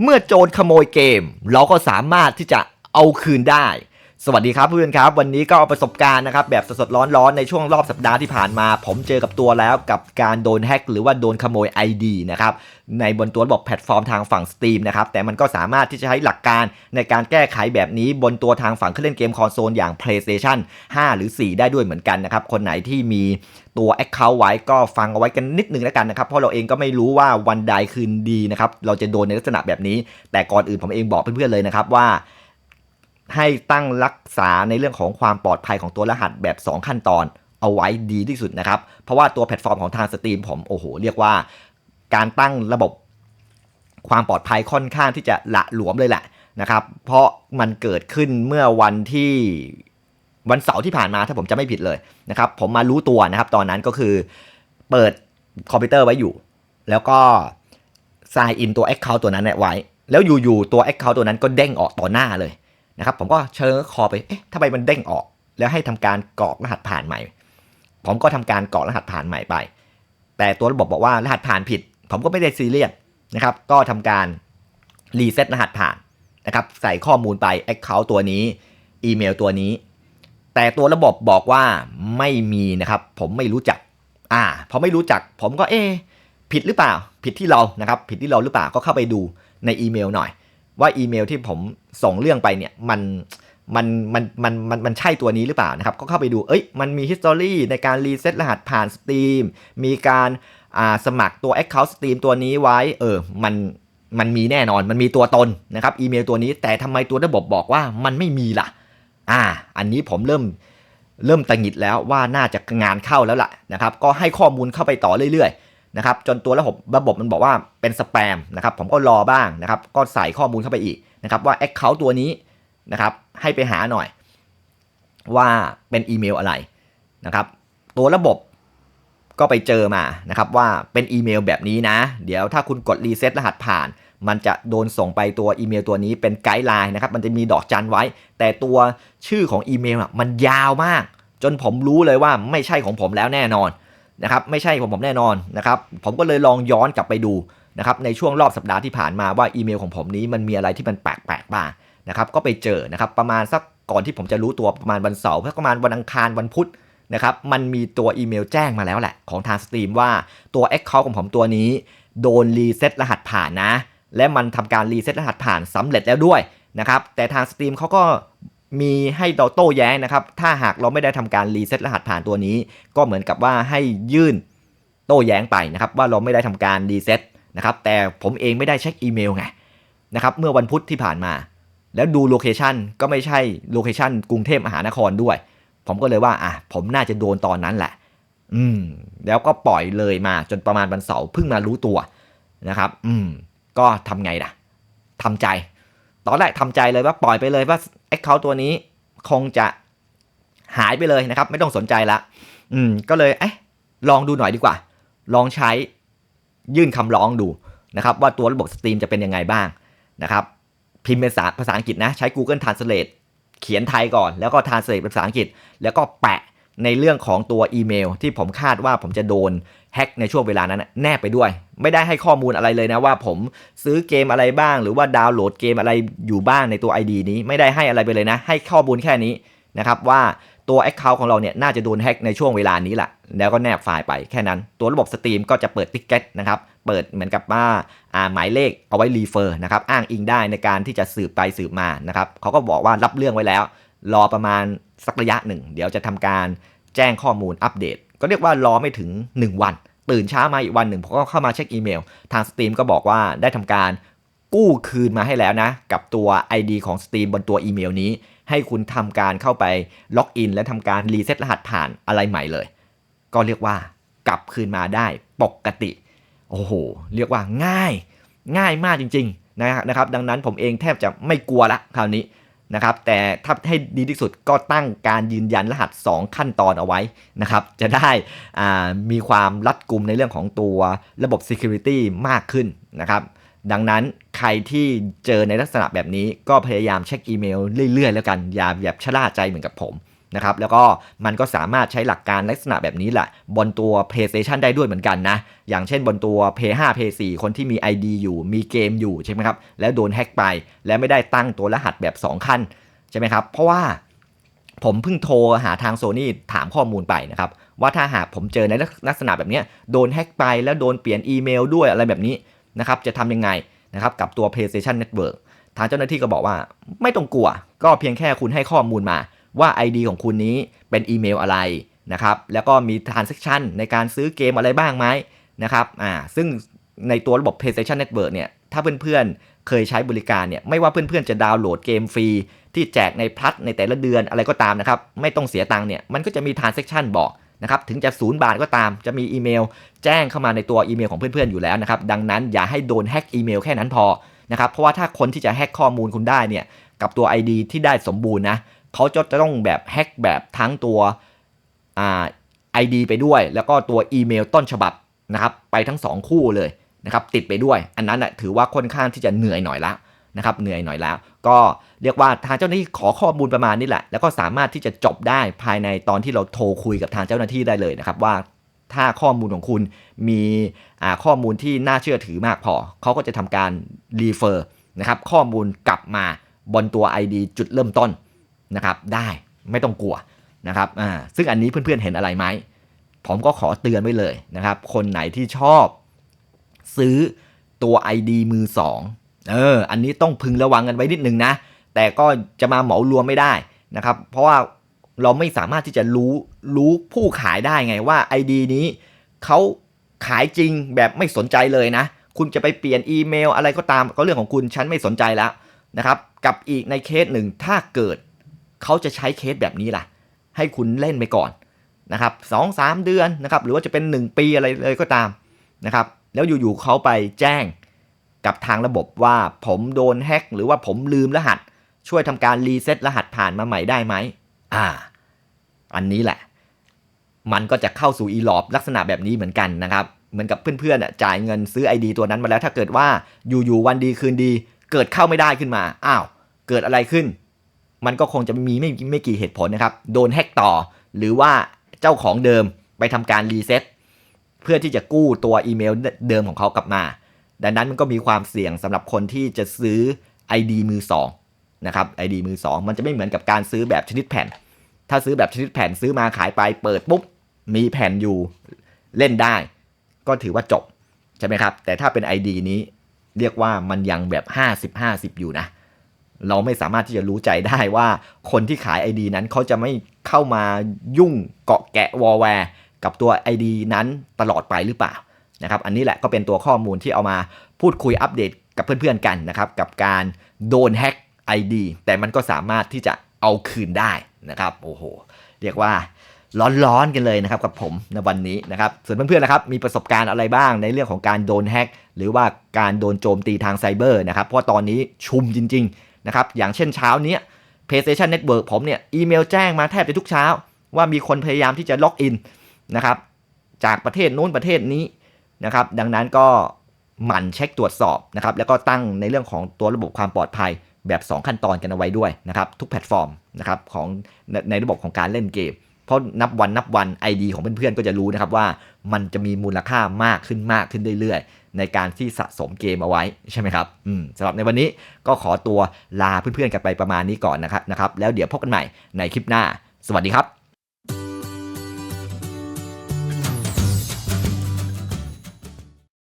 เมื่อโจรขโมยเกม เราก็สามารถที่จะเอาคืนได้ สวัสดีครับเพื่อนครับ วันนี้ก็เอาประสบการณ์นะครับแบบสดๆร้อนๆในช่วงรอบสัปดาห์ที่ผ่านมา ผมเจอกับตัวแล้วกับการโดนแฮ็กหรือว่าโดนขโมย ID นะครับในบนตัวระบบแพลตฟอร์มทางฝั่ง Steam นะครับแต่มันก็สามารถที่จะใช้หลักการในการแก้ไขแบบนี้บนตัวทางฝั่งเครื่องเล่นเกมคอนโซลอย่าง PlayStation 5 หรือ 4 ได้ด้วยเหมือนกันนะครับคนไหนที่มีตัว Account ไว้ก็ฟังเอาไว้กันนิดนึงแล้วกันนะครับเพราะเราเองก็ไม่รู้ว่าวันใดคืนดีนะครับเราจะโดนในลักษณะแบบนี้ แต่ก่อนอื่นผมเองบอกเพื่อนๆเลยนะครับว่า ให้ตั้งรักษาในเรื่องของความปลอดภัยของตัวรหัสแบบ 2 ขั้นตอนเอาไว้ดีที่สุดนะครับ เพราะว่าตัวแพลตฟอร์มของทางสตรีมผมโอ้โหเรียกว่า การตั้งระบบความปลอดภัยค่อนข้างที่จะละหลวมเลยแหละนะครับ เพราะมันเกิดขึ้นเมื่อวันที่วันเสาร์ที่ผ่านมาถ้าผมจะไม่ผิดเลยนะครับ ผมมารู้ตัวนะครับ ตอนนั้นก็คือเปิดคอมพิวเตอร์ไว้อยู่ แล้วก็ sign in ตัว Account ตัวนั้นไว้ แล้วอยู่ๆตัว Account ตัวนั้นก็เด้งออกต่อหน้าเลย นะครับผมก็เชิญคอไปเอ๊ะทำไมมันเด้งออก แล้วให้ทำการกรอกรหัสผ่านใหม่ ผมก็ทำการกรอกรหัสผ่านใหม่ไป แต่ตัวระบบบอกว่ารหัสผ่านผิด ผมก็ไม่ได้ซีเรียสนะครับก็ทำการรีเซ็ตรหัสผ่านนะครับใส่ข้อมูลไป Account ตัวนี้อีเมลตัวนี้ แต่ตัวระบบบอกว่าไม่มีนะครับ ผมไม่รู้จัก อ่าพอไม่รู้จัก ผมก็เอ๊ผิดหรือเปล่า ผิดที่เรานะครับ ผิดที่เราหรือเปล่าก็เข้าไปดูในอีเมลหน่อย ว่าอีเมลที่ผมส่งเรื่องไปเนี่ยมันมันมันมันมันมันใช่ตัวนี้หรือเปล่านะครับ ก็เข้าไปดู เอ้ย มันมี history ในการรีเซ็ตรหัสผ่าน Steam มีการอ่าสมัครตัว Account Steam ตัวนี้ไว้ เออ มันมันมีแน่นอน มันมีตัวตนนะครับอีเมลตัวนี้ แต่ทำไมตัวระบบบอกว่ามันไม่มีล่ะ อ่า อันนี้ผมเริ่มเริ่มตังหิดแล้วว่าน่าจะงานเข้าแล้วล่ะนะครับ ก็ให้ข้อมูลเข้าไปต่อเรื่อยๆ นะครับจนตัวระบบระบบมันบอกว่าเป็นสแปมนะครับผมก็รอบ้างนะครับก็ใส่ข้อมูลเข้าไปอีกนะครับว่า Account ตัวนี้นะครับให้ไปหาหน่อย ว่าเป็นอีเมลอะไรนะครับตัวระบบก็ไปเจอมานะครับว่าเป็นอีเมลแบบนี้นะ เดี๋ยวถ้าคุณกดรีเซ็ตรหัสผ่าน มันจะโดนส่งไปตัวอีเมลตัวนี้เป็นไกด์ไลน์นะครับมันจะมีดอกจันไว้ แต่ตัวชื่อของอีเมลอะมันยาวมาก จนผมรู้เลยว่าไม่ใช่ของผมแล้วแน่นอน นะครับไม่ใช่ของผมแน่นอนนะครับผมก็เลยลองย้อนกลับไปดูนะครับในช่วงรอบสัปดาห์ที่ผ่านมาว่าอีเมลของผมนี้มันมีอะไรที่มันแปลกๆบ้างนะครับก็ไปเจอนะครับประมาณสักก่อนที่ผมจะรู้ตัวประมาณวันเสาร์ประมาณวันอังคารวันพุธนะครับมันมีตัวอีเมลแจ้งมาแล้วแหละของทางสตรีมว่าตัว Account ของผมตัวนี้ โดนรีเซ็ตรหัสผ่านนะ และมันทำการรีเซ็ตรหัสผ่านสำเร็จแล้วด้วยนะครับแต่ทางสตรีมเขาก็ มีให้เราโต้แย้งนะครับ ถ้าหากเราไม่ได้ทำการรีเซ็ตรหัสผ่านตัวนี้ ก็เหมือนกับว่าให้ยื่นโต้แย้งไปนะครับ ว่าเราไม่ได้ทำการรีเซ็ตนะครับ แต่ผมเองไม่ได้เช็คอีเมลไงนะครับเมื่อวันพุธที่ผ่านมา แล้วดูโลเคชันก็ไม่ใช่โลเคชันกรุงเทพมหานครด้วย ผมก็เลยว่าอะผมน่าจะโดนตอนนั้นแหละ อืม แล้วก็ปล่อยเลยมาจนประมาณวันเสาร์เพิ่งมารู้ตัวนะครับ อืม ก็ทำไงล่ะทำใจ ตอนแรกทำใจเลยว่าปล่อยไปเลยว่า Account ตัวนี้คงจะหายไปเลยนะครับ ไม่ต้องสนใจละ อืม ก็เลยเอ๊ะลองดูหน่อยดีกว่า ลองใช้ยื่นคำร้องดูนะครับ ว่าตัวระบบสตรีมจะเป็นยังไงบ้างนะครับพิมพ์เป็นภาษาภาษาอังกฤษนะ ใช้ Google Translate เขียนไทยก่อน แล้วก็ Translate เป็นภาษาอังกฤษ แล้วก็แปะ ในเรื่องของตัวอีเมล ที่ผมคาดว่าผมจะโดนแฮ็กในช่วงเวลานั้นแนบไปด้วย ไม่ได้ให้ข้อมูลอะไรเลยนะว่าผมซื้อเกมอะไรบ้าง หรือว่าดาวน์โหลดเกมอะไรอยู่บ้างในตัว ID นี้ไม่ได้ให้อะไรไปเลยนะ ให้ข้อมูลแค่นี้นะครับว่าตัว Account ของเราเนี่ยน่าจะโดนแฮ็กในช่วงเวลานี้แหละแล้วก็แนบไฟล์ไปแค่นั้น ตัวระบบสตรีมก็จะเปิดติ๊กเก็ตนะครับเปิดเหมือนกับว่าอ่าหมายเลขเอาไว้รีเฟอร์นะครับอ้างอิงได้ในการที่จะสืบไปสืบมานะครับเขาก็บอกว่ารับเรื่องไว้แล้ว รอประมาณสักระยะหนึ่ง เดี๋ยวจะทำการแจ้งข้อมูลอัปเดต ก็เรียกว่ารอไม่ถึง 1 วัน ตื่นเช้ามาอีกวันหนึ่งผมก็เข้ามาเช็คอีเมล ทางสตรีมก็บอกว่าได้ทำการกู้คืนมาให้แล้วนะ กับตัว ID ของ Steam บนตัวอีเมลนี้ ให้คุณทำการเข้าไปล็อกอิน และทำการรีเซ็ตรหัสผ่านอะไรใหม่เลย ก็เรียกว่ากลับคืนมาได้ปกติ โอ้โห เรียกว่าง่าย ง่ายมากจริง ๆ นะครับ ดังนั้นผมเองแทบจะไม่กลัวละคราวนี้ นะครับแต่ถ้าให้ดีที่สุดก็ตั้งการยืนยันรหัส 2 ขั้นตอนเอาไว้นะครับจะได้มีความรัดกุมในเรื่องของตัวระบบ Security มากขึ้นนะครับดังนั้นใครที่เจอในลักษณะแบบนี้ก็พยายามเช็คอีเมลเรื่อยๆ แล้วกัน อย่าแบบชะล่าใจเหมือนกับผม นะครับแล้วก็มันก็สามารถใช้หลักการลักษณะแบบนี้แหละบนตัว PlayStation ได้ด้วยเหมือนกันนะ อย่างเช่นบนตัว Play 5 Play 4คนที่มี ID อยู่มีเกมอยู่ใช่ไหมครับแล้วโดนแฮ็กไปแล้วไม่ได้ตั้งตัวรหัสแบบ 2 ขั้นใช่ไหมครับเพราะว่าผมเพิ่งโทรหาทางโซนี่ถามข้อมูลไปนะครับ ว่าถ้าหากผมเจอในลักษณะแบบนี้โดนแฮ็กไปแล้วโดนเปลี่ยนอีเมลด้วยอะไรแบบนี้นะครับจะทำยังไงนะครับกับตัว PlayStation Network ทางเจ้าหน้าที่ก็บอกว่าไม่ต้องกลัว ก็เพียงแค่คุณให้ข้อมูลมา ว่า ID ของคุณนี้เป็นอีเมลอะไรนะครับ แล้วก็มี transaction ในการซื้อเกมอะไรบ้างไหมนะครับ อ่า ซึ่งในตัวระบบ PlayStation Network เนี่ย ถ้าเพื่อนๆ เคยใช้บริการเนี่ย ไม่ว่าเพื่อนๆ จะดาวน์โหลดเกมฟรี ที่แจกในพลัสในแต่ละเดือนอะไรก็ตามนะครับ ไม่ต้องเสียตังค์เนี่ย มันก็จะมี transaction บอกนะครับ ถึงจะศูนย์บาทก็ตาม จะมีอีเมล แจ้งเข้ามาในตัวอีเมลของเพื่อนๆ อยู่แล้วนะครับ ดังนั้นอย่าให้โดนแฮ็กอีเมลแค่นั้นพอนะครับ เพราะว่าถ้าคนที่จะแฮ็กข้อมูลคุณได้เนี่ย กับตัว ID ที่ได้สมบูรณ์นะ เขาจะต้องแบบแฮ็กแบบทั้งตัวอ่า ID ไปด้วย แล้วก็ตัวอีเมลต้นฉบับนะครับไปทั้ง 2 คู่เลยนะครับติดไปด้วย อันนั้นนะถือว่าค่อนข้างที่จะเหนื่อยหน่อยละนะครับเหนื่อยหน่อยแล้ว ก็เรียกว่าทางเจ้าหน้าที่ขอข้อมูลประมาณนี้แหละ แล้วก็สามารถที่จะจบได้ภายในตอนที่เราโทรคุยกับทางเจ้าหน้าที่ได้เลยนะครับว่าถ้าข้อมูลของคุณมีข้อมูลที่น่าเชื่อถือมากพอ เขาก็จะทำการรีเฟอร์นะครับข้อมูลกลับมาบนตัว ID จุดเริ่มต้น นะครับได้ไม่ต้องกลัวนะครับอ่าซึ่งอันนี้เพื่อนๆเห็นอะไรไหมผมก็ขอเตือนไว้เลยนะครับ คนไหนที่ชอบ ซื้อตัว ID มือ2เอออันนี้ต้องพึงระวังกันไว้นิดนึงนะ แต่ก็จะมาเหมารวมไม่ได้นะครับ เพราะว่าเราไม่สามารถที่จะรู้รู้ผู้ขายได้ไงว่า ID นี้เขาขายจริงแบบไม่สนใจเลยนะ คุณจะไปเปลี่ยนอีเมลอะไรก็ตามก็เรื่องของคุณฉันไม่สนใจแล้วนะครับ กับอีกในเคสหนึ่งถ้าเกิด เขาจะใช้เคสแบบนี้ล่ะ ให้คุณเล่นไปก่อนนะครับสองสามเดือนนะครับหรือว่าจะเป็น 1 ปีอะไรเลยก็ตามนะครับแล้วอยู่ๆเขาไปแจ้งกับทางระบบว่าผมโดนแฮ็กหรือว่าผมลืมรหัส ช่วยทำการรีเซ็ตรหัสผ่านมาใหม่ได้ไหมอ่า อันนี้แหละ มันก็จะเข้าสู่อีลอบลักษณะแบบนี้เหมือนกันนะครับ เหมือนกับเพื่อนๆจ่ายเงินซื้อ ID ตัวนั้นมาแล้วถ้าเกิดว่าอยู่ๆวันดีคืนดี เกิดเข้าไม่ได้ขึ้นมาอ้าวเกิดอะไรขึ้น มันก็คงจะมีไม่ไม่กี่เหตุผลนะครับ โดนแฮกต่อ หรือว่าเจ้าของเดิมไปทำการรีเซ็ตเพื่อที่จะกู้ตัวอีเมลเดิมของเขากลับมา ดังนั้นมันก็มีความเสี่ยงสำหรับคนที่จะซื้อ ID มือ2นะครับ ID มือ 2 มันจะไม่เหมือนกับการซื้อแบบชนิดแผ่น ถ้าซื้อแบบชนิดแผ่นซื้อมาขายไปเปิดปุ๊บมีแผ่นอยู่เล่นได้ ก็ถือว่าจบใช่ไหมครับ แต่ถ้าเป็น ID นี้เรียกว่ามันยังแบบ 50-50 อยู่นะ เราไม่สามารถที่จะรู้ใจได้ว่าคนที่ขาย ID นั้นเขาจะไม่เข้ามายุ่งเกาะแกะวอลแวร์กับตัว ID นั้นตลอดไปหรือเปล่านะครับอันนี้แหละก็เป็นตัวข้อมูลที่เอามาพูดคุยอัปเดตกับเพื่อนๆกันนะครับกับการโดนแฮ็ก ID แต่มันก็สามารถที่จะเอาคืนได้นะครับโอ้โห เรียกว่าร้อนๆกันเลยนะครับกับผมในวันนี้นะครับส่วนเพื่อนๆนะครับมีประสบการณ์อะไรบ้างในเรื่องของการโดนแฮ็กหรือว่าการโดนโจมตีทางไซเบอร์นะครับเพราะตอนนี้ชุมจริง นะครับอย่างเช่นเช้านี้ PlayStation Network ผมเนี่ยอีเมลแจ้งมาแทบจะทุกเช้า ว่ามีคนพยายามที่จะล็อกอินนะครับจากประเทศนู้นประเทศนี้นะครับดังนั้นก็หมั่นเช็คตรวจสอบนะครับแล้วก็ตั้งในเรื่องของตัวระบบความปลอดภัยแบบ 2 ขั้นตอนกันเอาไว้ด้วยนะครับทุกแพลตฟอร์มนะครับของในระบบของการเล่นเกม เพราะนับวันนับวัน ID ของเพื่อนๆก็จะรู้นะครับว่ามันจะมีมูลค่ามากขึ้นมากขึ้นเรื่อยๆ ในการที่สะสมเกมเอาไว้ใช่ไหมครับอืมสำหรับในวันนี้ก็ขอตัวลาเพื่อนๆกันไปประมาณนี้ก่อนนะครับนะครับ แล้วเดี๋ยวพบกันใหม่ในคลิปหน้า สวัสดีครับ